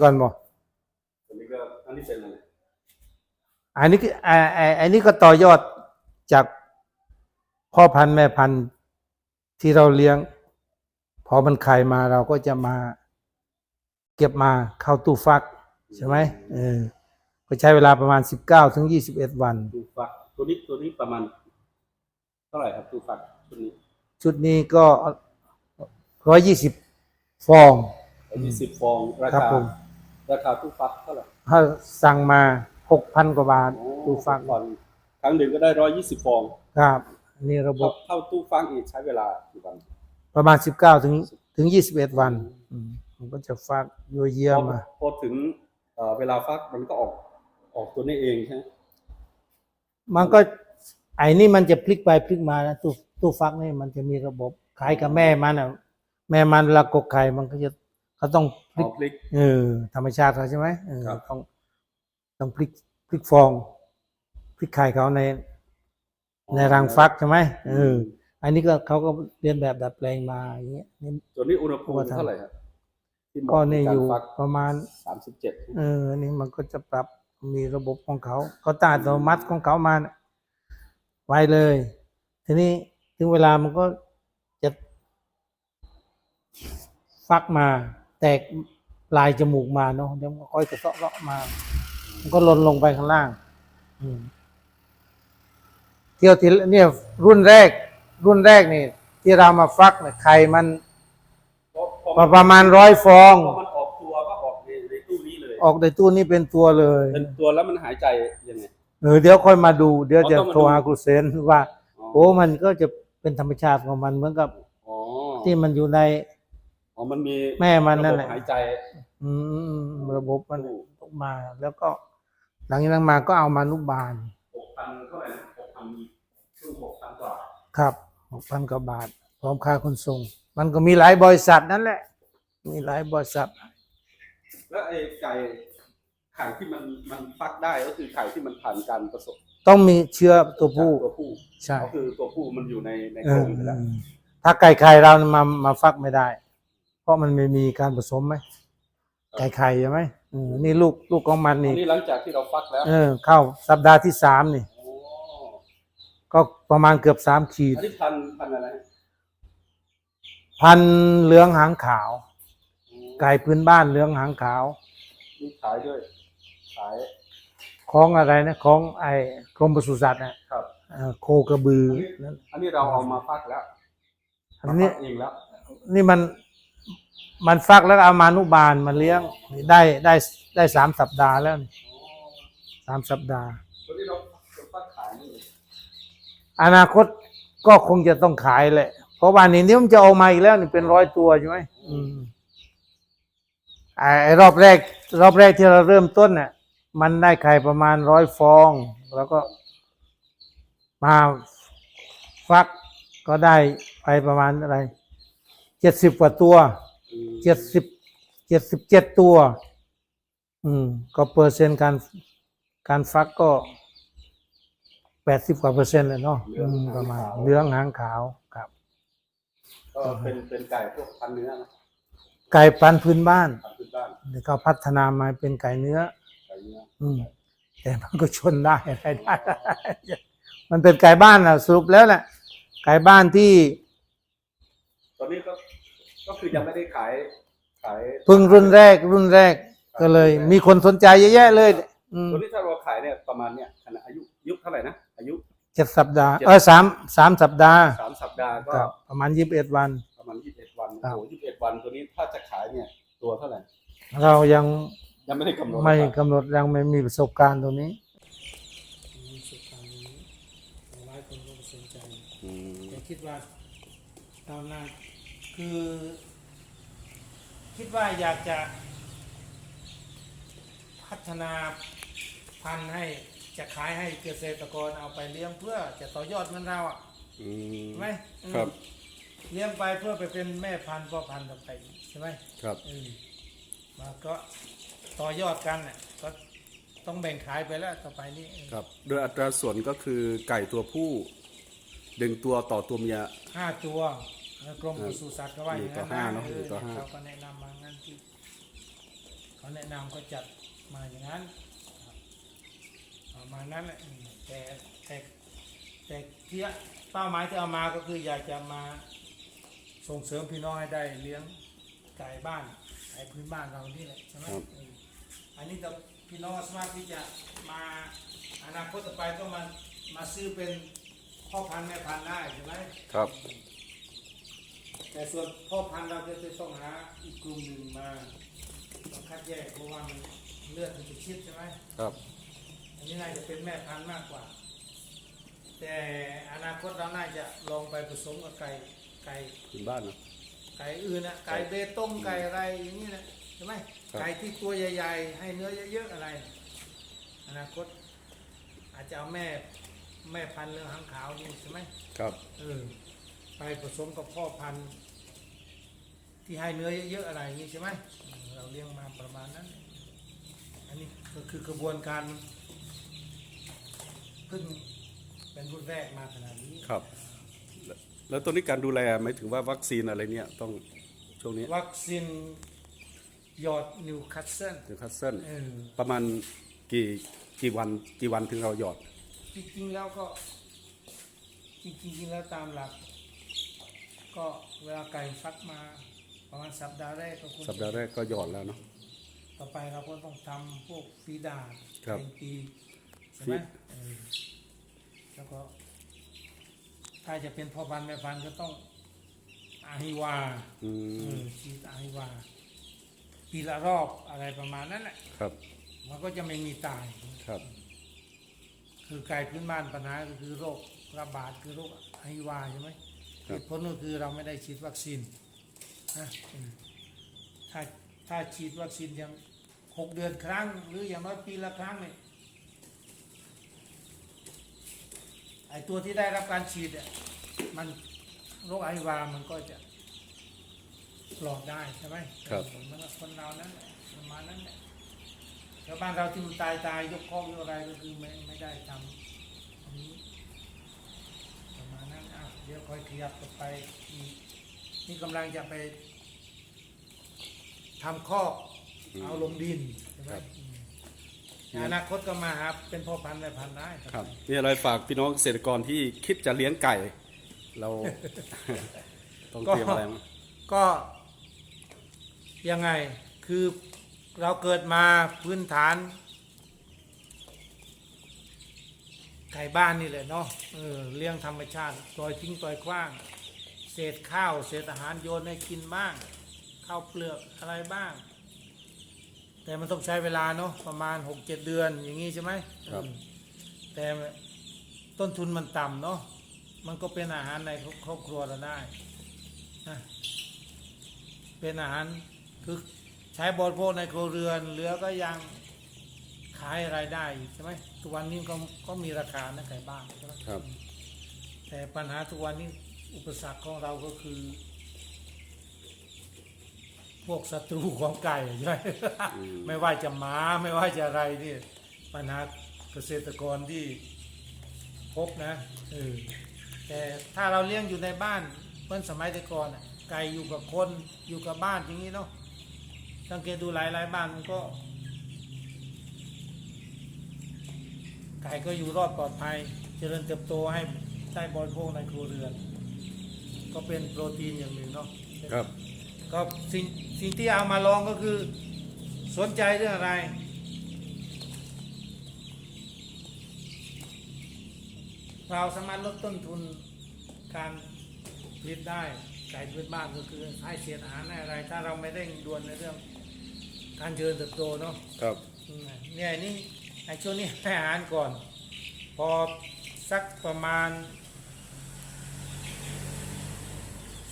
ก่อนบอกอันนี้ก็อันนี้เป็นอะไรอันนี้ก็อ่าอ่าอันนี้ก็ต่อยอดจากพ่อพันธุ์แม่พันธุ์ที่เราเลี้ยง พอมันไข่มาเราก็จะมา เก็บมาเข้าตู้ฟัก ใช่ไหมเออก็ใช้เวลาประมาณสิบเก้าถึงยี่สิบเอ็ดวัน ตู้ฟัก ตัวนี้ตัวนี้ประมาณ เท่าไหร่ครับตู้ฟักตัวนี้ชุดนี้ก็ร้อยยี่สิบฟอง ยี่สิบฟองราครับคาผม ราคาตู้ฟักเท่าไหร่ถ้าสั่งมาหกพันกว่าบาทโอ้ตู้ฟักก่อนครั้งหนึ่งก็ได้ร้อยยี่สิบฟองครับอันนี้ระบเข้าบเข้าตู้ฟักอีกใช้เวลากี่วันประมาณสิบเก้าถึงถึงยี่สิบเอ็ดวันอืมมันก็จะฟักยัวเยี่ยพมอมาพอถึงเอ่อเวลาฟักมันก็ออกออกตัวนี้เองใช่ไหมมันก็ไอ้นี่มันจะพลิกไปพลิกมานะตู้ตู้ฟักนี่มันจะมีระบบขายกับแม่มันอะแม่มันเวลากกไข่มันก็จะ เขาต้องพลิเอากพลิกเออธรรมชาติเขาใช่ไหมเออครับต้องต้องพลิกพลิกฟองพลิกไข่เขาใน ในรังฟักใช่ไหมเออ อันนี้ก็เขาก็เรียนแบบดัดแปลงมาอย่างเงี้ยนี่ตัวนี้อุณหภูมิว่าทำเท่าไหร่ครับที่เหมาะก็เนี่ยกับอยู่การฟักประมาณสามสิบเจ็ดเอออันนี้มันก็จะปรับมีระบบของเขาเขาตั้งอัตโนมัติของเขามาน่ะไว้เลย ทีนี้ถึงเวลามันก็จะฟักมาแต กปลายจมูกมาเนาะเดี๋ยวมันก็ค่อยกระเซาะเลาะมา มันก็หล่นลงไปข้างล่าง อืมเที่ยวที่เนี่ย รุ่นแรก รุ่นแรกนี่ ที่เรามาฟักเนี่ยไข่มันพอพอประมาณร้อยฟอง พอมันออกตัวก็ออกในในตู้นี้เลย ออกในตู้นี้เป็นตัวเลย เป็นตัวแล้วมันหายใจยังไง เออเดี๋ยวค่อยมาดู เดี๋ยวอ๋อจะต้องมาโทรหาดูครูเซนว่า โอ้มันก็จะเป็นธรรมชาติของมันเหมือนกับ อ๋อ ที่มันอยู่ใน อ๋อมันมีแม่มันนั่นแหละรบบหายใจ อืมระบบมันออกมา แล้วก็ หลังจากนั้นมาก็เอามานุบาลหกพันเท่าไหร่นะหกพันครึ่งหกพันกว่าครับหกพันกว่าบาท พร้อมค่าขนส่ง มันก็มีหลายบริษัทนั่นแหละ มีหลายบริษัท แล้วไอ้ไก่ไข่ที่มันมันฟักได้ก็คือไข่ที่มันผ่านการผสมต้องมีเชื้อตัวผู้ตัวผู้ใช่ก็คือตัวผู้มันอยู่ในในเอกรองอยู่แล้วถ้าไก่ไข่เรามามาฟักไม่ได้ เพราะมันไม่มีการผสมไหมไก่ไข่ใช่ไหมอืมนี่ลูกลูกของมันอันี่ นนี้หลังจากที่เราฟักแล้วเออ เข้าสัปดาห์ที่สามนี่ โอ้ก็ประมาณเกือบสามขีด อันนี้พันพันอะไรฮะพันธุ์เหลืองหางขาว อืมไก่พื้นบ้านเหลืองหางขาว มีขายด้วย ขายของอะไรนะของไอ้กรมปศุสัตว์นะครับ เอ่อโคกระบือนั่นอันนี้เราเอามาฟักแล้วอันนี้ มาฟักเองแล้วนี่มัน มันฟักแล้วเอามานุบาลมาเลี้ยงได้ได้ได้สามสัปดาห์แล้วนี่สามสัปดาห์ ตัวนี้เราเราฟักขายนี่อนาคตก็คงจะต้องขายแหละ เพราะว่านี่นี่มันจะออกมาอีกแล้วนี่เป็นร้อยตัวใช่ไหมอืมไอ้รอบแรก รอบแรกที่เราเริ่มต้นน่ะมันได้ไข่ประมาณร้อยฟอง แล้วก็มาฟักก็ได้ไปประมาณอะไรเจ็ดสิบกว่าตัว เจ็ดสิบเจ็ดสิบเจ็ดตัว อืม ก็เปอร์เซ็นต์การการฟักก็แปดสิบกว่าเปอร์เซ็นต์เลยเนาะอืมประมาณเหลืองหางขาวครับ ก็เป็นเป็นไก่พวกพันธุ์เนื้อนะไก่พันธุ์พื้นบ้านพันธุ์พื้นบ้านเดี๋ยวก็พัฒนามาเป็นไก่เนื้อ ไก่เนื้ออืม แต่มันก็ชนได้อะไรได้ มันเป็นไก่บ้านนะสรุปแล้วแหละไก่บ้านที่ ตอนนี้ก็ ก็คือยังไม่ได้ขายขายเพึ่งรุ่นแรกรุ่นแรกก็เลย มีคนสนใจเยอะแยะเลยอืมตัวนี้ถ้าเราขายเนี่ยประมาณเนี่ยขณะอายุอายุเท่าไหร่นะอายุ เจ็ดสัปดาห์เจ็ดเออสามสามสัปดาห์สามสัปดาห์ก็ครับประมาณยี่สิบเอ็ดวัน ประมาณยี่สิบเอ็ดวันครับ โอ้ยี่สิบเอ็ดวันตัวนี้ถ้าจะขายเนี่ยตัวเท่าไหร่ เรายังยังไม่ได้กำหนดไม่ราคากำหนดยังไม่มีประสบการณ์ตรงนี้ประสบการณ์นี้หลายคนก็สนใจอืมแต่คิดว่าตอนหน้า คือ คิดว่าอยากจะพัฒนาพันธุ์ให้จะขายให้เกษตรกรเอาไปเลี้ยงเพื่อจะต่อยอดเหมันเราอะอืมใช่ไหมอืมครับ เลี้ยงไปเพื่อไปเป็นแม่พันธุ์พ่อพันธุ์ต่อไปใช่ไหมครับ อืมมันก็ต่อยอดกันน่ะก็ต้องแบ่งขายไปแล้วต่อไปนี้ครับ โดยอัตราส่วนก็คือไก่ตัวผู้หนึ่งตัวต่อตัวเมียห้าตัวแล้ว กรมปศุสัตว์ก็ว่าอย่างนั้นหนึ่งต่อห้าเนอะออหนึ่งต่อห้าเขาก็แนะนำมางั้นที่เขาเขาแนะนำก็จัดมาอย่างนั้นครับประมาณนั้นแหละอืมแต่แต่แต่ที่เป้าหมายที่เอามาก็คืออยากจะมาส่งเสริมพี่น้องให้ได้เลี้ยงไก่บ้านไก่พื้นบ้านเรานี่แหละใช่ไหมครับเอออันนี้แต่พี่น้องสามารถที่จะมาอนาคตต่อไปก็มามาซื้อเป็นพ่อพันธุ์แม่พันธุ์ได้ใช่ไหมครับ แต่ส่วนพ่อพันธุ์เราจะต้องหาอีกกลุ่มหนึ่งมาต้องคัดแยกเพราะว่ามันเลือดมันจะชิดใช่ไหมครับ อันนี้น่าจะเป็นแม่พันธุ์มากกว่า แต่อนาคตเราน่าจะลองไปผสมกับไก่ไก่พื้นบ้านนะ ไก่อื่นนะไก่เบตงไก่อะไรอย่างนี้นะใช่ไหมครับ ไก่ที่ตัวใหญ่ๆ ให้เนื้อเยอะๆอะไร อนาคต อาจจะเอาแม่แม่พันธุ์เรื่องหางขาวนี่ใช่ไหมครับ เออ ไปผสมกับพ่อพันธุ์ที่ให้เนื้อเยอะๆอะไรอย่างนี้ใช่ไหมอืมเราเลี้ยงมาประมาณนั้น อันนี้ก็คือกระบวนการเพิ่งเป็นรุ่นแรกมาขนาดนี้ครับ แล้วแล้วตัวนี้การดูแลหมายถึงว่าวัคซีนอะไรเนี่ยต้องช่วงนี้วัคซีนหยอดนิวคัสเซิลนิวคาสเซิลเออประมาณกี่กี่วันกี่วันถึงเราหยอด จริงๆแล้วก็ จริงๆแล้วตามหลัก ก็เวลาไก่ฟักมาประมาณสัปดาห์แรกก็ควรสัปดาห์แรกก็หยอดแล้วเนาะ ต่อไปเราก็ต้องทำพวกฟีดาดครับ เป็นปีใช่ไหมฟีดเออแล้วก็ถ้าจะเป็นพ่อพันธุ์แม่พันธุ์ก็ต้องอาฮิวาอืเอมอฉีดอาฮิวา ปีละรอบอะไรประมาณนั้นแหละ ครับมันก็จะไม่มีตาย ครับ คือไก่พื้นบ้านปัญหาก็คือโรคระบาดคือโรคไอวาใช่ไหมครั เหบตุผลก็คือเราไม่ได้ฉีดวัคซีนนะอืมถ้าถ้าฉีดวัคซีนอย่างหกเดือนครั้ง หรืออย่างน้อยปีละครั้งเนี่ยไอตัวที่ได้รับการฉีดเนี่ยมันโรคไอวา มันก็จะปลอดได้ใช่ไหมครับเออมันก็คนเรานั้นแหละประมาณนั้นแหละชาวบ้านเราที่มันตายตายยกข้องยกอะไรก็คือไม่ไม่ได้ทำอันนี้ ประมาณนั้นอะ เดี๋ยวค่อยขยับต่อไปอีกนี่กำลังจะไปทำข้อกอืมเอาลงดินใช่ไหมครับ อืมในอนาคตก็มาหาเป็นพ่อพันธุ์แม่พันธุ์ได้ครับมีอะไรฝากพี่น้องเกษตรกรที่คิดจะเลี้ยงไก่ เรา ต้องเตรียมอะไรมั้งก็ยังไงคือเราเกิดมาพื้นฐาน ไก่บ้านนี่แหละเนาะเออเลี้ยงธรรมชาติปล่อยทิ้งปล่อยขว้าง เศษข้าว เศษอาหารโยนให้กินบ้างข้าวเปลือกอะไรบ้าง แต่มันต้องใช้เวลาเนาะประมาณหกเจ็ดเดือนอย่างนี้ใช่ไหมครับอืมแต่ต้นทุนมันต่ำเนาะมันก็เป็นอาหารในครอบครัวเราได้นะเป็นอาหารคือใช้บริโภคในครัวเรือนเหลือก็ยัง ขายรายได้อีกใช่ไหมทุกวันนี้ก็ก็มีราคานะไก่บ้านใช่ไหมครับ แต่ปัญหาทุกวันนี้อุปสรรคของเราก็คือ พวกศัตรูของไก่ใช่ไหมอืม ไม่ว่าจะหมาไม่ว่าจะอะไรนี่ปัญหาเกษตรกรที่พบนะเออแต่ถ้าเราเลี้ยงอยู่ในบ้านเมื่อสมัยแต่ก่อนน่ะไก่อยู่กับคนอยู่กับบ้านอย่างนี้เนาะสังเกตดูหลายหลายๆบ้านมันก็ ไก่ก็อยู่รอดปลอดภัย เจริญเติบโตให้ได้บริโภคในครัวเรือน ก็เป็นโปรตีนอย่างหนึ่งเนาะครับ ก็สิ่งสิ่งที่เอามาลองก็คือ สนใจเรื่องอะไร เราสามารถลดต้นทุนการผลิตได้ไก่พื้นบ้านก็คือให้เศษอาหารให้อะไร ถ้าเราไม่เร่งด่วนในเรื่องการเจริญเติบโตเนาะครับอืมเนี่ยนี่ ไอ้ช่วงนี้ให้อาหารก่อน พอสักประมาณ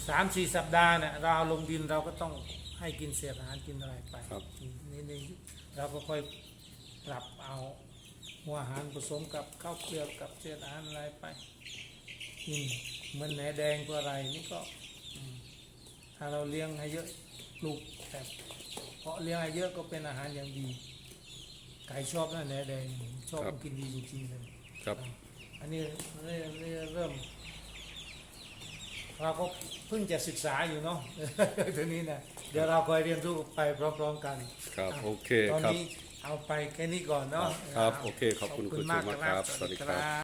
สามสี่สัปดาห์เนี่ยเราเอาลงดินเราก็ต้องให้กินเศษอาหารกินอะไรไปครับอืมนี่นี่เราก็ค่อยปรับเอาหัวอาหารผสมกับข้าวเปลือกกับเศษอาหารอะไรไปกินเหมือนแหนแดงตัวอะไรนี่ก็อืมถ้าเราเลี้ยงให้เยอะปลูกแต่เพราะเลี้ยงให้เยอะก็เป็นอาหารอย่างดี ไก่ชอบนะแหนแดงชอบครับ กินดีจริงๆเลยครับอันนี้เริ่มเริ่มเริ่มเราก็เพิ่งจะศึกษาอยู่เนาะทีนี้นะเดี๋ยวเราคอยเรียนรู้ไปพร้อมๆกันครับะโอเคตอนครับ นี้เอาไปแค่นี้ก่อนเนาะครับโอเคขอบคุณขอบคุณคุณมากชูมากครับครับสวัสดีครับ บ